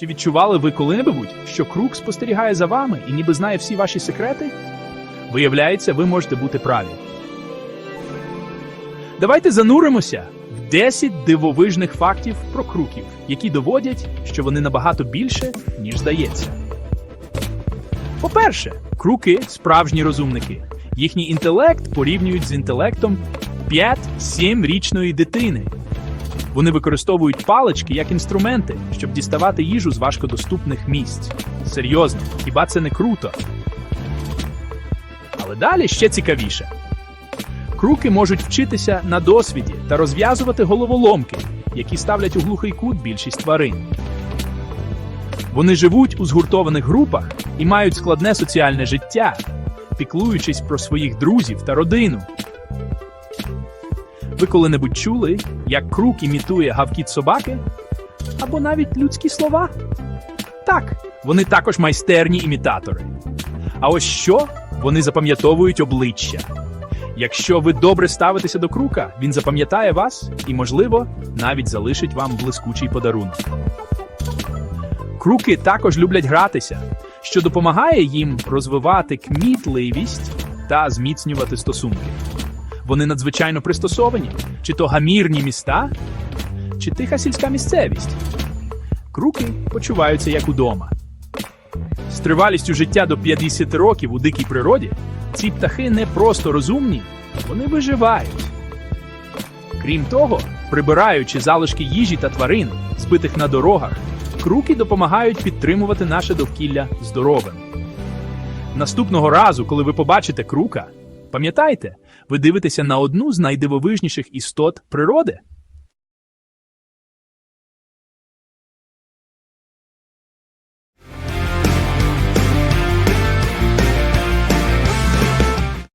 Чи відчували ви коли-небудь, що круг спостерігає за вами і ніби знає всі ваші секрети? Виявляється, ви можете бути праві. Давайте зануримося в 10 дивовижних фактів про круків, які доводять, що вони набагато більше, ніж здається. По-перше, круки справжні розумники. Їхній інтелект порівнюють з інтелектом 5-7 річної дитини. Вони використовують палички як інструменти, щоб діставати їжу з важкодоступних місць. Серйозно, хіба це не круто? Але далі ще цікавіше. Круки можуть вчитися на досвіді та розв'язувати головоломки, які ставлять у глухий кут більшість тварин. Вони живуть у згуртованих групах і мають складне соціальне життя, піклуючись про своїх друзів та родину. Ви коли-небудь чули, як крук імітує гавкіт собаки? Або навіть людські слова? Так, вони також майстерні імітатори. А ось що вони запам'ятовують обличчя. Якщо ви добре ставитеся до крука, він запам'ятає вас і, можливо, навіть залишить вам блискучий подарунок. Круки також люблять гратися, що допомагає їм розвивати кмітливість та зміцнювати стосунки. Вони надзвичайно пристосовані, чи то гамірні міста, чи тиха сільська місцевість. Круки почуваються як удома. З тривалістю життя до 50 років у дикій природі ці птахи не просто розумні, вони виживають. Крім того, прибираючи залишки їжі та тварин, збитих на дорогах, круки допомагають підтримувати наше довкілля здоровим. Наступного разу, коли ви побачите крука, пам'ятайте, ви дивитеся на одну з найдивовижніших істот природи.